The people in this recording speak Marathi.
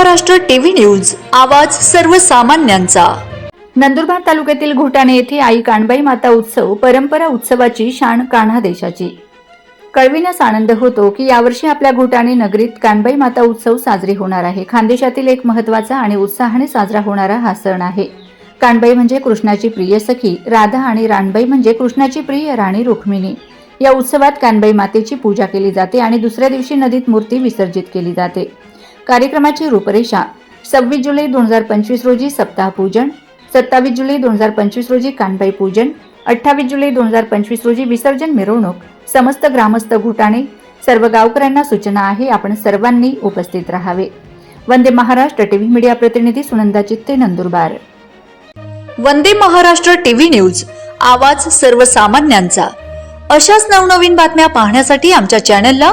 महाराष्ट्र टीव्ही न्यूज आवाज सर्वसामान्यांचा. नंदुरबार तालुक्यातील घोटाणे येथे आई काणबाई माता उत्सव परंपरा उत्सवाची शान कान्हा देशाची. कळविण्यास आनंद होतो की यावर्षी आपल्या घोटाणे नगरीत कानबाई माता उत्सव साजरी होणार आहे. खानदेशातील एक महत्त्वाचा आणि उत्साहाने साजरा होणारा हा सण आहे. कानबाई म्हणजे कृष्णाची प्रिय सखी राधा आणि राणबाई म्हणजे कृष्णाची प्रिय राणी रुक्मिणी. या उत्सवात कानबाई मातेची पूजा केली जाते आणि दुसऱ्या दिवशी नदीत मूर्ती विसर्जित केली जाते. कार्यक्रमाची रूपरेषा सव्वीस जुलै दोन हजार पंचवीस रोजी सप्ताह पूजन सत्तावीस जुलै दोन हजार पंचवीस रोजी कानबाई पूजन अठ्ठावीस जुलै दोन हजार पंचवीस रोजी विसर्जन मिरवणूक समस्त ग्रामस्थ घोटाणे सर्व गावकऱ्यांना सूचना आहे आपण सर्वांनी उपस्थित राहावे. वंदे महाराष्ट्र टीव्ही मीडिया प्रतिनिधी सुनंदा चित्ते नंदुरबार. वंदे महाराष्ट्र टीव्ही न्यूज आवाज सर्वसामान्यांचा. अशाच नवनवीन बातम्या पाहण्यासाठी आमच्या चॅनलला